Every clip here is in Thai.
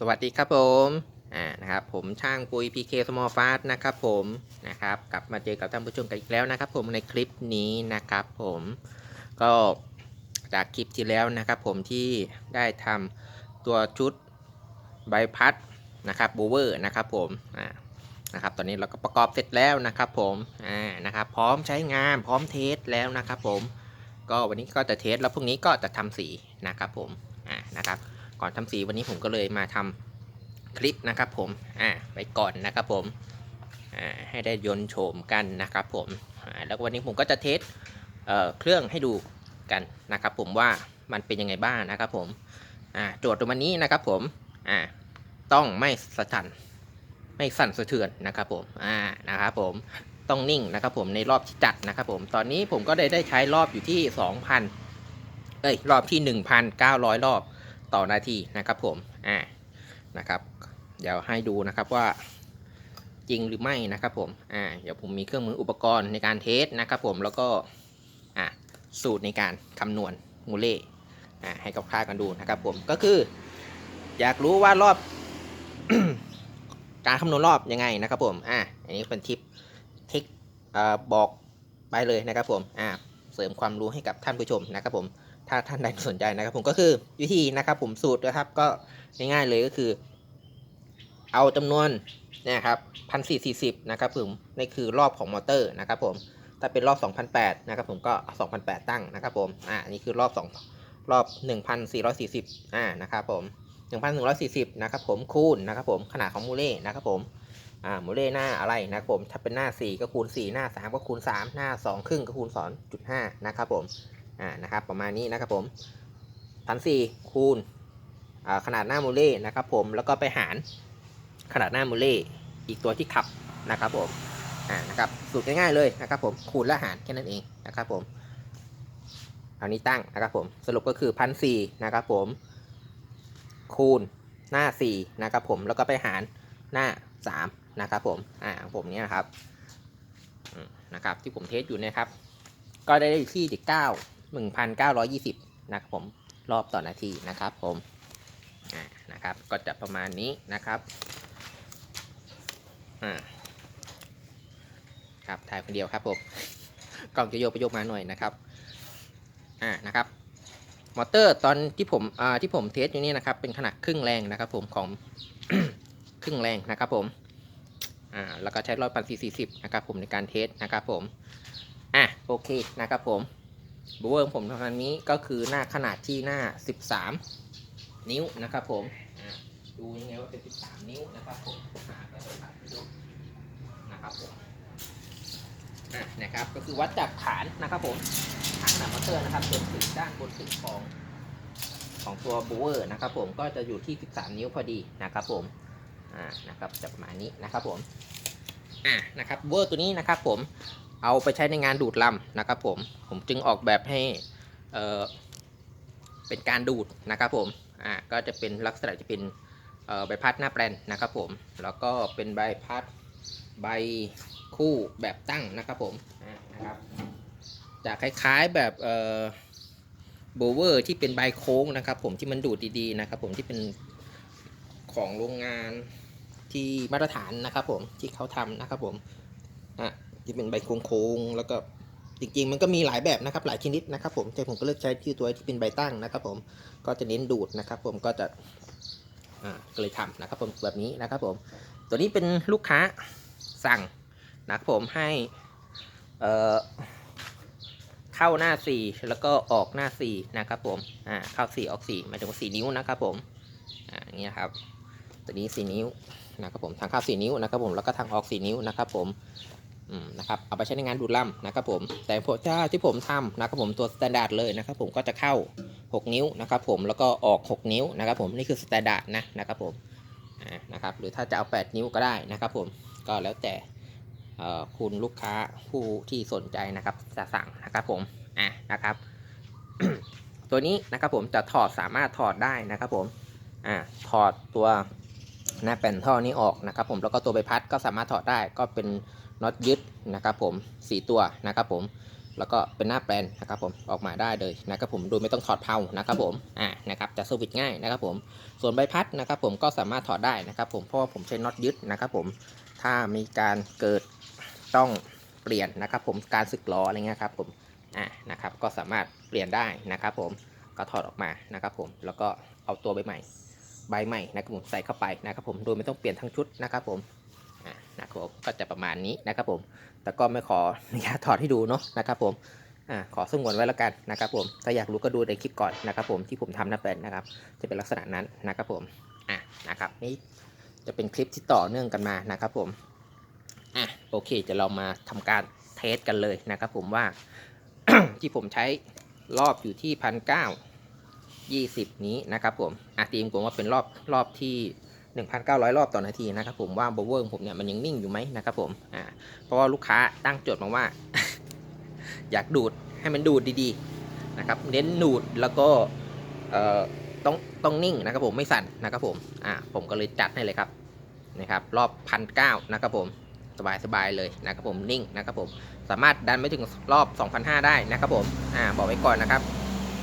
สวัสดีครับผมอ่านะครับผมช่างปุย PK Small Fast นะครับผมนะครับกลับมาเจอกับท่านผู้ชมกันอีกแล้วนะครับ ผมในคลิปนี้นะครับผมก็จากคลิปที่แล้วนะครับผมที่ได้ทำตัวชุดใบพัดนะครับบูเวอร์นะครับผมอ่านะครับตอนนี้เราก็ประกอบเสร็จแล้วนะครับผมอ่านะครับพร้อมใช้งานพร้อมเทสแล้วนะครับผมก็วันนี้ก็จะเทสแล้วพรุ่งนี้ก็จะทำสีนะครับผมอ่านะครับ ก่อนทำสีวันนี้ผมก็เลยมาทำคลิปนะครับผมอ่าไปก่อนนะครับผมอ่าให้ได้ยนโฉมกันนะครับผมอ่าแล้ววันนี้ผมก็จะเทสเอ่อเครื่องให้ดูกันนะครับผมว่ามันเป็นยังไงบ้างนะครับผมอ่าโจทย์ตรงวันนี้นะครับผมอ่าต้องไม่สะทันไม่สั่นสะเทือนนะครับผมอ่านะครับผมต้องนิ่งนะครับผมในรอบที่จัดนะครับผมตอนนี้ผมก็ได้ได้ใช้รอบอยู่ที่ 2,000เอ้ยรอบที่ 1,900 รอบ ต่อนาทีนะครับผมอ่านะครับเดี๋ยวให้ดูนะครับว่าจริงหรือไม่นะครับผมอ่าเดี๋ยวผมมีเครื่องมืออุปกรณ์ในการเทสนะครับผมแล้วก็อ่าสูตรในการคำนวณมูเล่อ่าให้กับค่ากันดูนะครับผมก็คือ อยากรู้ว่ารอบ การคำนวณรอบยังไงนะครับผมอ่าอันนี้เป็นทิปทคเอ่อบอกไปเลยนะครับผมอ่าเสริมความรู้ให้กับท่านผู้ชมนะครับผม ถ้าท่านใดสนใจนะครับ ผมก็คือวิธีนะครับ ผมสูตรนะครับก็ง่ายๆเลยก็คือ เอาจำนวนเนี่ยครับพันสี่สี่สิบนะครับผมนี่คือรอบของมอเตอร์นะครับ ผมถ้าเป็นรอบ 2008 นะครับผมก็ 2008 ตั้งนะครับผม อ่าอันนี่คือรอบ 2 รอบ 1440 อ่า นะครับผม 1140 นะครับผม คูณ นะครับผม ขนาดของมูเล่ นะครับผม อ่า มูเล่หน้าอะไรนะครับผม ถ้าเป็นหน้า 4 ก็คูณ 4 หน้า 3 ก็คูณ 3 หน้า 2 ครึ่งก็คูณ2.5 นะครับผม อ่านะครับประมาณนี้นะครับผมพันสี่คูณขนาดหน้ามูเล่นะครับผมแล้วก็ไปหารขนาดหน้ามูเล่อีกตัวที่ขับนะครับผมอ่านะครับสูตรง่ายๆเลยนะครับผมคูณและหารแค่นั้นเองนะครับผมเอานี้ตั้งนะครับผมสรุปก็คือพันสี่นะครับผมคูณหน้าสี่นะครับผมแล้วก็ไปหารหน้าสามนะครับผมอ่าของผมเนี่ยนะครับนะครับที่ผมเทสอยู่เนะครับ ก็ได้ที่เก้า หนึ่งพันเก้าร้อยยี่สิบนะครับผมรอบต่อนาทีนะครับผมอ่านะครับก็จะประมาณนี้นะครับอ่าครับถ่ายคนเดียวครับผมกล้องจะโยกไปโยกมาหน่อยนะครับอ่านะครับมอเตอร์ตอนที่ผมอ่าที่ผมเทสอยู่นี่นะครับเป็นขนาดครึ่งแรงนะครับผมของครึ่งแรงนะครับผมอ่าแล้วก็ใช้ร้อยพันสี่สิบนะครับผมในการเทสนะครับผมอะโอเคนะครับผม บูเวอร์ผมทางนี้ก็คือหน้าขนาดที่หน้า 13 นิ้วนะครับผมดูยังไงว่าเป็น 13 นิ้วนะครับผมหาไปเลยครับดูนะครับผมนะครับก็คือวัดจากฐานนะครับผมฐานขนาดมอเตอร์นะครับจนถึงด้านบนสุดของของตัวบูเวอร์นะครับผมก็จะอยู่ที่ 13 นิ้วพอดีนะครับผมอ่านะครับจะประมาณนี้นะครับผมอะนะครับบูเวอร์ตัวนี้นะครับผมเอาไปใช้ในงานดูดลำ นะครับผมผมจึงออกแบบให้เเป็นการดูดนะครับผมอ่าก็จะเป็นลักษณะจะเป็นใบพัดหน้าแปลนนะครับผมแล้วก็เป็นใบพัดใบคู่แบบตั้งนะครับผมนะครับจะคล้ายๆแบบเอ่อโบเวอร์ที่เป็นใบโค้งนะครับ ผมที่มันดูดดีๆนะครับผมที่เป็นของโรงงานที่มาตรฐานนะครับผมที่เขาทำนะครับผมอะที่เป็นใบโค้งๆแล้วก็ จริงๆ มันก็มีหลายแบบนะครับหลายชนิดนะครับผมแต่ผมก็เลือกใช้ที่ตัวที่เป็นใบตั้งนะครับ ผมก็จะเน้นดูดนะครับผมก็จะอ่าก็เลยทำนะครับผมแบบนี้นะครับผมตัวนี้เป็นลูกค้าสั่งนะครับผมให้เอ่อเข้าหน้า 4 แล้วก็ออกหน้า 4 นะครับผมอ่าเข้า 4 ออก4หมายถึงว่า4นิ้วนะครับผมอ่าอย่างเงี้ยครับตัวนี้ 4 นิ้วนะครับผมทางเข้า 4 นิ้วนะครับผมแล้วก็ทางออก 4 นิ้วนะครับผมอืม นะครับเอาไปใช้ในงานดูดล่ำนะครับผมแต่พอถ้าที่ผมทำนะครับผมตัวสแตนดาร์ดเลยนะครับผมก็จะเข้า 6 นิ้วนะครับผมแล้วก็ออก 6 นิ้วนะครับผมนี่คือสแตนดาร์ดนะนะครับผมอ่านะครับหรือถ้าจะเอา 8 นิ้วก็ได้นะครับผมก็แล้วแต่คุณลูกค้าผู้ที่สนใจนะครับจะสั่งนะครับผมอะนะครับ ตัวนี้นะครับผมจะถอดสามารถถอดได้นะครับผมอ่าถอดตัว น้าแป้นท่อนี้ออกนะครับผมแล้วก็ตัวใบพัดก็สามารถถอดได้ก็เป็นน็อตยึดนะครับผม4ตัวนะครับผมแล้วก็เป็นหน้าแปลนนะครับผมออกมาได้เลยนะครับผมโดยไม่ต้องถอดเพลานะครับผมอ่านะครับจะสวิตง่ายนะครับผมส่วนใบพัดนะครับผมก็สามารถถอดได้นะครับผมเพราะว่าผมใช้น็อตยึดนะครับผมถ้ามีการเกิดต้องเปลี่ยนนะครับผมการสึกล้ออะไรเงี้ยครับผมอ่านะครับก็สามารถเปลี่ยนได้นะครับผมก็ถอดออกมานะครับผมแล้วก็เอาตัวใบใหม่ ใบใหม่นะครับผมใส่เข้าไปนะครับผมโดยไม่ต้องเปลี่ยนทั้งชุดนะครับผมอ่านะครับผมก็จะประมาณนี้นะครับผม แต่ก็ไม่ขออนุญาตถอดให้ดูเนาะนะครับผมอ่าขอสงวนไว้แล้วกันนะครับผมถ้าอยากรู้ก็ดูในคลิปก่อนนะครับผมที่ผมทำน้าเป็นนะครับ จะเป็นลักษณะนั้นนะครับผมอะนะครับนี่จะเป็นคลิปที่ต่อเนื่องกันมานะครับผมอะโอเคจะเรามาทำการเทสกันเลยนะครับผมว่าที่ผมใช้รอบอยู่ที่พันเก้า ยี่สิบนี้นะครับผมอะตีมผมว่าเป็นรอบรอบที่ 1,900 รอบต่อนาทีนะครับผมว่าบเวอร์ของผมเนี่ยมันยังนิ่งอยู่ไหมนะครับผมอ่าเพราะว่าลูกค้าตั้งโจทย์มาว่า อยากดูดให้มันดูดดีๆนะครับเน้นดูดแล้วก็เอ่อต้องต้องนิ่งนะครับผมไม่สั่นนะครับผมอ่าผมก็เลยจัดให้เลยครับนะครับรอบพันเก้านะครับผมสบายๆเลยนะครับผมนิ่งนะครับผมสามารถดันไปถึงรอบ 2,500 ได้นะครับผมอ่าบอกไว้ก่อนนะครับ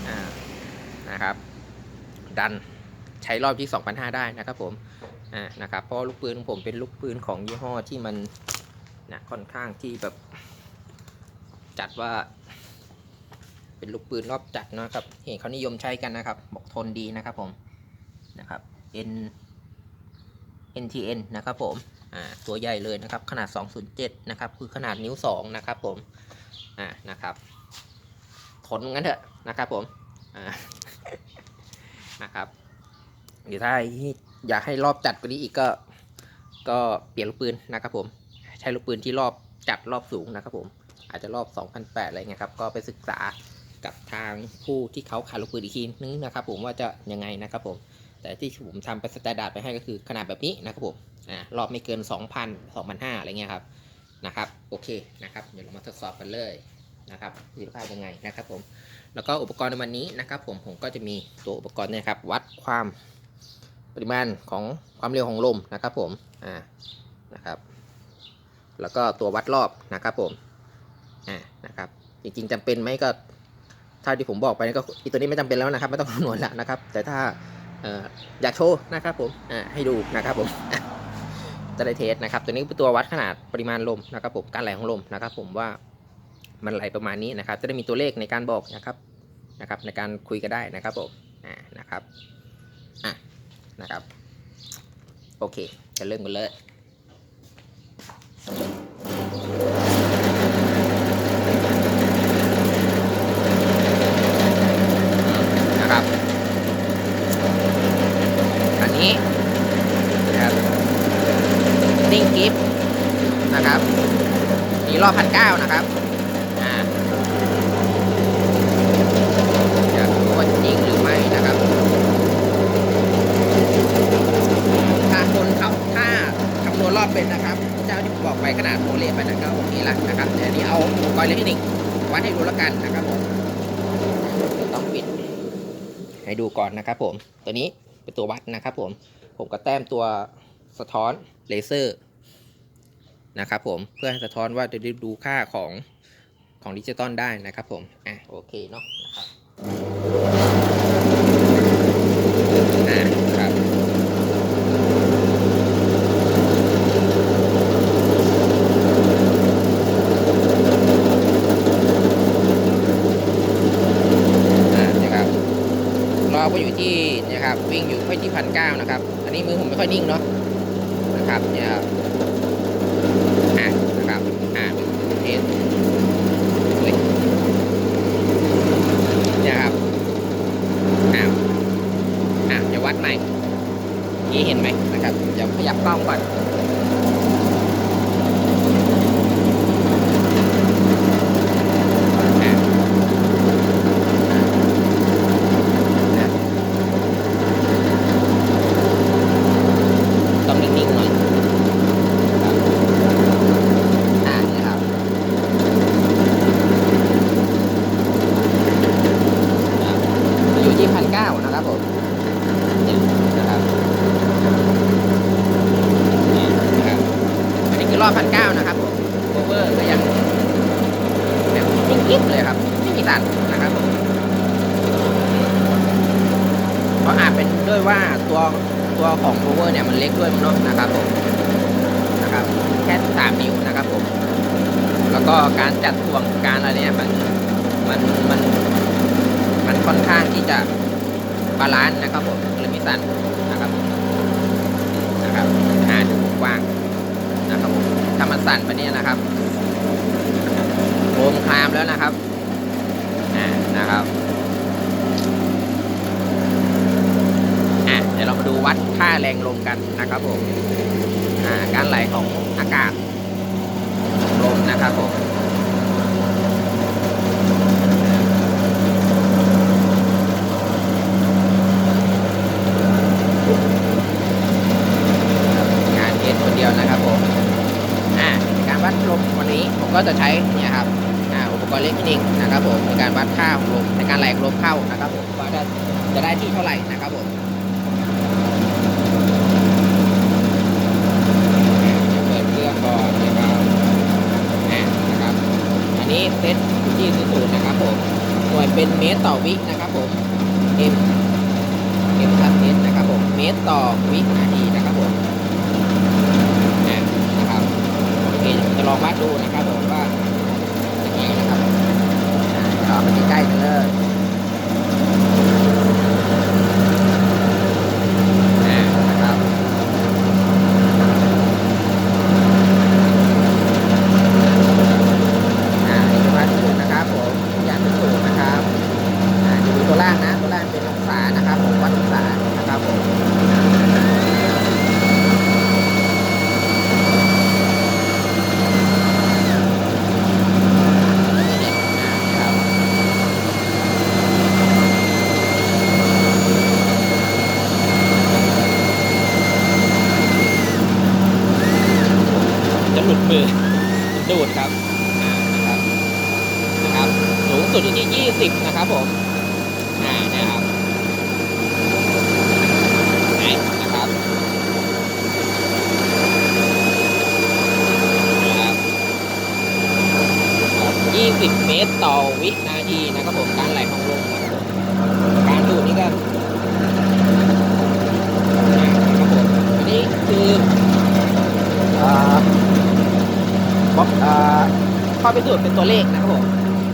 อ่านะครับ ดันใช้รอบที่ 2,500 ได้นะครับผมอ่านะครับเพราะลูกปืนของผมเป็นลูกปืนของยี่ห้อที่มันนะค่อนข้างที่แบบจัดว่า เป็นลูกปืนรอบจัดนะครับ เห็นเขานิยมใช้กันนะครับ บอกทนดีนะครับผมนะครับ N NTN นะครับผมอ่าตัวใหญ่เลยนะครับ ขนาด 207 นะครับ คือขนาดนิ้ว 2 นะครับผม อ่า นะครับ ทนงั้นเถอะนะครับผม อ่า นะครับเดี๋ยวถ้าอยากให้รอบจัดกว่านี้อีกก็ ก็เปลี่ยนลูกปืนนะครับผม ใช้ลูกปืนที่รอบจัดรอบสูงนะครับผม อาจจะรอบ2008อะไรเงี้ยครับ ก็ไปศึกษากับทางผู้ที่เขาขายลูกปืนอีกทีนึงนะครับ ผมว่าจะยังไงนะครับผม แต่ที่ผมทำเป็นสแตนดาร์ดไปให้ก็คือขนาดแบบนี้นะครับผมอ่ารอบไม่เกิน 2,000 2,500อะไรเงี้ยครับ นะครับ โอเคนะครับ เดี๋ยวเรามาทดสอบกันเลยนะครับประสิทธิภาพยังไงนะครับผม แล้วก็อุปกรณ์ในวันนี้นะครับ ผมผมก็จะมีตัวอุปกรณ์เนี่ยครับ วัดความปริมาณของความเร็วของลมนะครับ ผมอ่านะครับ แล้วก็ตัววัดรอบนะครับ ผมอ่านะครับ จริงๆจำเป็นไหมก็ถ้าที่ผมบอกไปก็อีตัวนี้ไม่จำเป็นแล้วนะครับไม่ต้องคำนวณแล้วนะครับ แต่ถ้าเอ่ออยากโชว์นะครับผมอ่าให้ดูนะครับผมจะได้เทสนะครับ ตัวนี้เป็นตัววัดขนาดปริมาณลมนะครับผมการไหลของลมนะครับ ผมว่า มันไหลประมาณนี้นะครับ จะได้มีตัวเลขในการบอกนะครับนะครับ ในการคุยกันได้นะครับผมอ่านะครับอะนะครับ โอเค จะเริ่มกันเลย นะครับ อันนี้นะครับนิ่งกิฟต์นะครับ มีรอบพันเก้านะครับ อ่าอยากรู้ว่าจริงหรือไม่นะครับ ถ้าคนเขาถ้าคำนวณรอบเป็นนะครับ เจ้าที่ผมบอกไปขนาดโมเลไปนะก็โอเคละนะครับแต่อันนี้เอาอุปกรณ์อิเล็กทรอนิกส์วัดให้ดูแล้วกันนะครับผมเดี๋ยวต้องปิด ให้ดูก่อ นะครับผมตัวนี้เป็นตัววัดนะครับผมผมก็แต้มตัวสะท้อนเลเซอร์นะครับผมเพื่อให้สะท้อนว่าจะได้ดูค่าของของดิจิตอลได้นะครับผมอะโอเคเนาะนะครับอะครับ อ่านะครับรอบก็อยู่ที่เนี่ยครับวิ่งอยู่ค่อยที่พันเก้านะครับ อันนี้มือผม ไม่ค่อยนิ่งเนาะนะครับเนี่ยครับอ่านะครับอ่าเทสเฮ้ยเนี่ยครับอ้าวอ่าจะวัดใหม่นี่เห็นไหมนะครับเดี๋ยวขยับกล้องก่อนอ่า นะต้องนิ่งๆหน่อยครับอ่านี่ครับครับอยู่ที่พั นเก้านะครับผมเนี่ยนะครับเนี่ย ตัวตัวของโอเวอร์เนี่ยมันเล็กด้วยเนาะนะครับผมนะครับแค่3นิ้วนะครับผมแล้วก็การจัดถ่วงการอะไรเนี่ยมันมันมันมันค่อนข้างที่จะบาลานซ์นะครับผมเลยไม่สั่นนะครับนะครับอ่าดูกว้างนะครับผมถ้ามัน สั่นไปเนี่ยนะครับโคมคลามแล้วนะครับอ่านะครับอะเดี๋ยวเรามาดูวัดค่าแรงลมกันนะครับผมอ่าการไหลของอากาศลมนะครับผมงานเทสคนเดียวนะครับผมอ่าในการวั ดลมวันนี้ผมก็จะใช้เนี่ยครับอุปกรณ์เล็กนิกนะครับผมในการวัดค่าของลมในการไหลลมเข้านะครับผมว่าจะจะได้ที่เท่าไหร่นะครับผมเปิดเครื่องก่อนนะครับอะนะครับ อันนี้เซตอยู่ที่ศูนย์นะครับผมหน่วยเป็นเมตรต่อวินะครับผม M M ทับเมตรนะครับผมเมตรต่อวินาทีนะครับผมอะนะครับ คจะลองวัดดูนะครับผมว่าเป็นไงนะครับอะต่อไปใกล้ๆกันเลยอะนะครับ อ่านี่คือวัดศูนย์นะครับผมยานเป็นศูนย์นะครับอ่าจะดูตัวล่างนะ ตัวล่างเป็นองศานะครับผมวัดองศานะครับผมอ่านะครับจะหลุดมือ ดูดครับ อ่า นะครับ นะครับ สูงสุดอยู่ที่ 20 นะครับผม อ่านะครับไหนนะครับนะครับ20 เมตรต่อวินาทีนะครับผม การไหลของลมนะครับผมการดูดนี่ก็นะครับผม อันนี้คืออ่าบล็อกเอ่อข้อพิสูจน์เป็นตัวเลขนะครับผม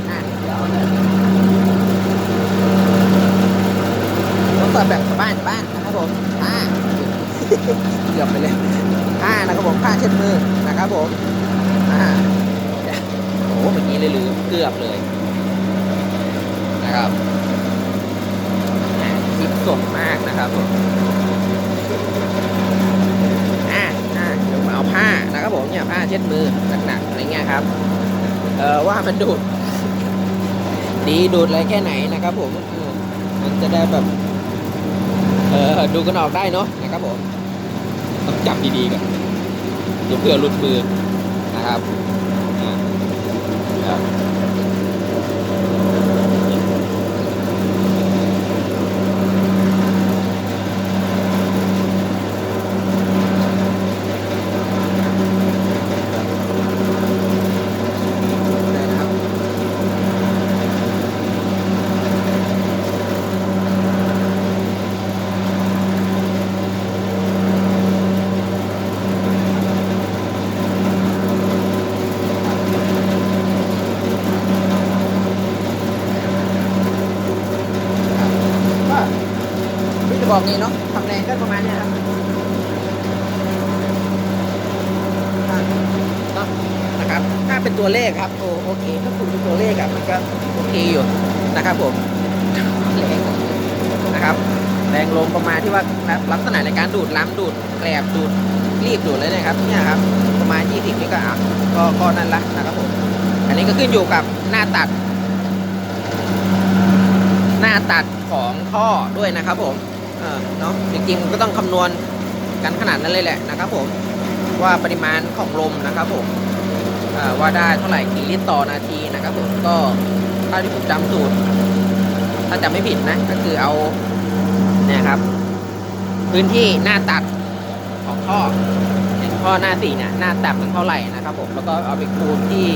อะเดี๋ยว ทดสอบแบบชาวบ้านชาวบ้านนะครับผมอ่าเกือบไปเลยอ่านะครับผมผ้าเช็ดมือนะครับผมอ่าเดี๋ยวโอ้โหเมื่อกี้เลยลืมเกือบเลยนะครับอ่าคลิปสดมากนะครับผมอ่าอ่าเดี๋ยวมาเอาผ้านะครับผมเนี่ยผ้าเช็ดมือหนักๆอะไรเงี้ยครับเออว่ามันดูดดีดูดอะไรแค่ไหนนะครับผมเออมันจะได้แบบ เออดูกันออกได้เนาะนะครับผมต้องจับดีๆกันเพื่อลุดมือนะครับอ่าครับได้นะครับ ก็พี่จะ บอกไงเนาะทำแรงก็ประมาณเนี้ยครับอะเนาะนะครับถ้าเป็นตัวเลขครับโอโอเคถ้าคุณเป็นตัวเลขอะมันก็โอเคอยู่นะครับผมแรงนะครับ แรงลมประมาณที่ว่าลักษณะในการดูดล้ำดูดแกลบดูดรีบดูดเลยนะครับเนี่ยครับประมาณ 20นี่ก็อะก็ก็นั่นละนะครับผมอันนี้ก็ขึ้นอยู่กับหน้าตัด หน้าตัดของท่อด้วยนะครับผม เออเนาะจริงๆก็ต้องคำนวณกันขนาดนั้นเลยแหละนะครับผมว่าปริมาณของลมนะครับผมว่าได้เท่าไหร่กี่ลิตรต่อนาทีนะครับผมก็ถ้าที่ผมจำสูตร ถ้าจำไม่ผิดนะก็คือเอาเนี่ยครับ พื้นที่หน้าตัดของท่ออย่างท่อหน้าสี่เนี่ยหน้าตัดมันเท่าไหร่นะครับผมแล้วก็เอาไปคูณที่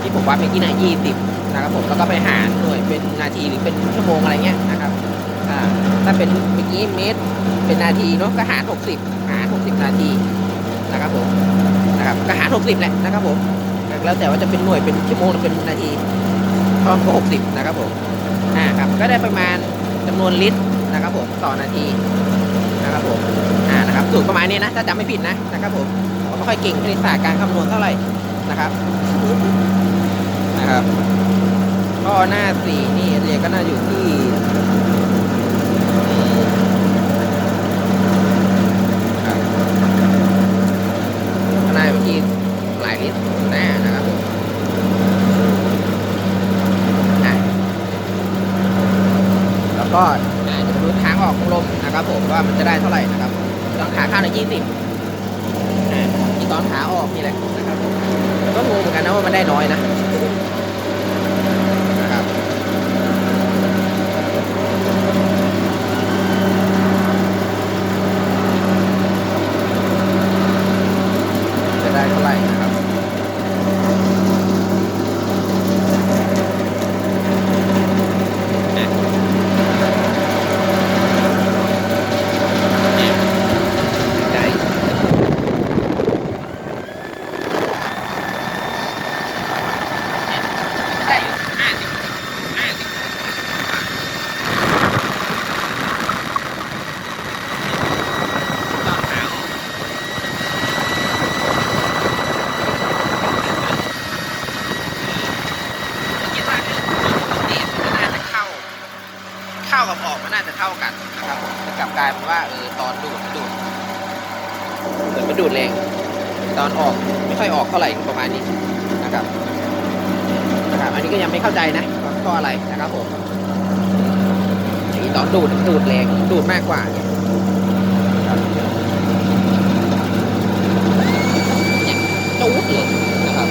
ที่ผมวัดเมื่อกี้นะยี่สิบนะครับผมแล้วก็ไปหารหน่วยเป็นนาทีหรือเป็นชั่วโมงอะไรเงี้ยนะครับอ่า ถ้าเป็นเมื่อกี้เมตรเป็นนาทีเนาะก็หาร 60 หาร 60 นาทีนะครับผมนะครับก็หาร 60 แหละนะครับผมแล้วแต่ว่าจะเป็นหน่วยเป็นชั่วโมงหรือเป็นนาทีก็60 นะครับผมอ่าครับก็ได้ประมาณจำนวนลิตรนะครับผมต่อนาทีนะครับผมอ่านะครับสูตรประมาณนี้นะถ้าจำไม่ผิดนะนะครับผมผมไม่ค่อยเก่งคณิตศาสตร์การคำนวณเท่าไหร่นะครับนะครับก็หน้าสี่นี่เรียนก็น่าอยู่ที่ ครับก็น่าอยู่ที่หลายลิตรแน่นะครับผมแล้วก็จะดูทางออกของลมนะครับผมว่ามันจะได้เท่าไหร่นะครับตอนขาเข้าในยี่สิบที่ตอนขาออกนี่แหละนะครับผมก็งงเหมือนกันนะว่ามันได้น้อยนะนะครับ จะ ได้เท่าไหร่นะครับได้ได้อยู่ห้าสิบห้าสิบต้องหาออกคิดว่าเนี่ยเดทมันน่าจะเข้า เข้ากับออกมันน่าจะเท่ากันนะครับผมแต่กลับกลายเป็นว่าเออตอนดูดมันดูดเหมือนมันดูดแรงตอนออกไม่ค่อยออกเท่าไหร่ประมาณนี้นะครับนะครับ อันนี้ก็ยังไม่เข้าใจนะว่าเพราอะไรนะครับผมนนี้ตอนดูดดูดแรงดูดมากกว่าเนี่ยตูดเลยนะครับ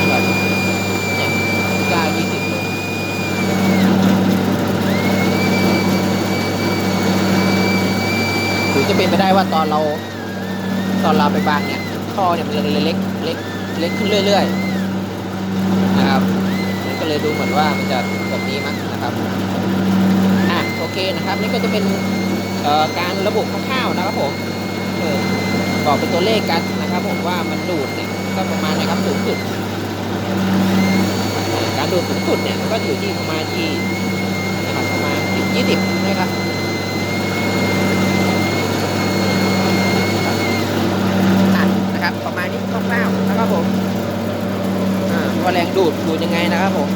นะครับเนี่ยเก้ายี่สิบเลยหรือ จะเป็นไปได้ว่าตอนเรา ตอนเราไปบางเนี่ยท่อเนี่ยมันเลยเล็กเล็กเล็กขึ้นเรื่อยๆนะครับมันก็เลยดูเหมือนว่ามันจะแบบนี้มั้งนะครับอะโอเคนะครับ นี่ก็จะเป็นเอ่อการระบุคร่าวๆนะครับผมบอกเป็นตัวเลขกันนะครับผมว่ามันดูดเนี่ยก็ประมาณนะครับสูงสุดการดูดสูงสุดเนี่ยก็อยู่ที่ประมาณที่นะครับประมาณยี่สิบนะครับอะ นะครับ ประมาณนี้คร่าวๆนะครับผมอ่าว่าแรงดูดดูดยังไงนะครับผม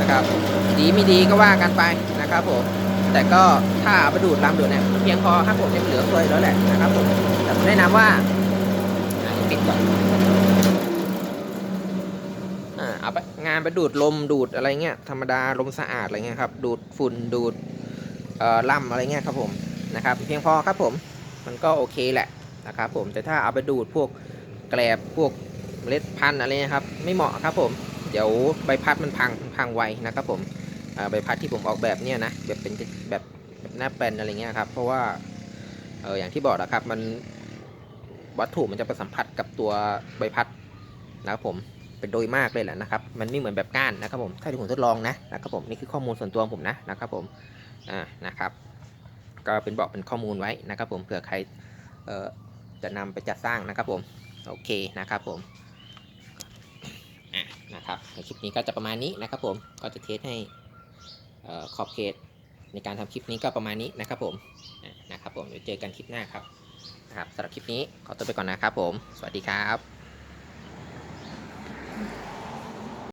นะครับ ดีไม่ดีก็ว่ากันไปนะครับผมแต่ก็ถ้าเอาไปดูดลำดูดเนี่ยเพียงพอครับผมจะเหลือเฟือแล้วแหละนะครับผมแต่ผมแนะนำว่าปิดก่อนอ่าเอาไปงานไปดูดลมดูดอะไรเงี้ยธรรมดาลมสะอาดอะไรเงี้ยครับดูดฝุ่นดูดเอ่อล่ำอะไรเงี้ยครับผมนะครับ เพียงพอครับผมมันก็โอเคแหละ นะครับผมแต่ถ้าเอาไปดูดพวกแกลบพวกเมล็ดพันธุ์อะไรเงี้ยครับ ไม่เหมาะครับผมเดี๋ยวใบพัดมันพังพังไวนะครับผมใบพัดที่ผมออกแบบเนี่ยนะแบบเป็นแบบแบบหน้าแปนอะไรเงี้ยครับ เพราะว่าเอออย่างที่บอกนะครับมันวัตถุมันจะไปสัมผัสกับตัวใบพัดนะครับผมเป็นโดยมากเลยแหละนะครับ มันไม่เหมือนแบบก้านนะครับผมถ้าที่ผมทดลองนะนะครับผมนี่คือข้อมูลส่วนตัวผมนะนะครับผมอ่านะครับ ก็เป็นบอกเป็นข้อมูลไว้นะครับผมเผื่อใครเอ่อ จะนำไปจัดสร้างนะครับผมโอเคนะครับผมนะครับในคลิปนี้ก็จะประมาณนี้นะครับผมก็จะเทสให้ขอบเขตในการทำคลิปนี้ก็ประมาณนี้นะครับผมนะครับผมเดี๋ยวเจอกันคลิปหน้าครับนะครับสำหรับคลิปนี้ขอตัวไปก่อนนะครับผม สวัสดีครับ